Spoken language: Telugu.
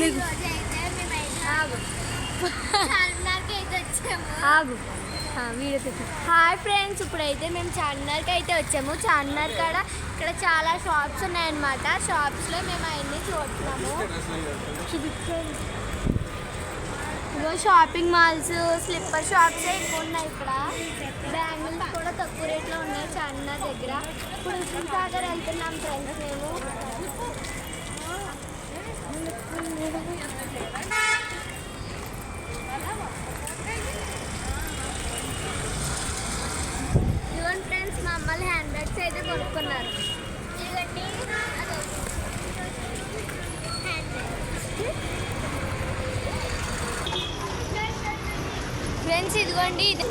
నీకు ఆగు. చార్మినార్కి అయితే వచ్చాము. ఆగు ఆ, వీడియో హాయ్ ఫ్రెండ్స్ ఇప్పుడైతే మేము చార్మినార్కి అయితే వచ్చాము. చార్మినార్ కాడ ఇక్కడ చాలా షాప్స్ ఉన్నాయన్నమాట. షాప్స్లో మేము అవన్నీ చూస్తున్నాము. ఇగో షాపింగ్ మాల్స్ స్లిప్పర్ షాప్స్ ఎక్కువ ఉన్నాయి ఇక్కడ. బ్యాంగిల్స్ కూడా తక్కువ రేట్లో ఉన్నాయి చార్మినార్ దగ్గర. ఇప్పుడు సాగర్ వెళ్తున్నాం ఫ్రెండ్స్ మేము. ఇదిగోండి ఫ్రెండ్స్ మా అమ్మలు హ్యాండ్ బ్యాగ్స్ అయితే కొనుక్కున్నారు. ఇదిగోండి. ఫ్రెండ్స్ ఇదిగోండి. ఇది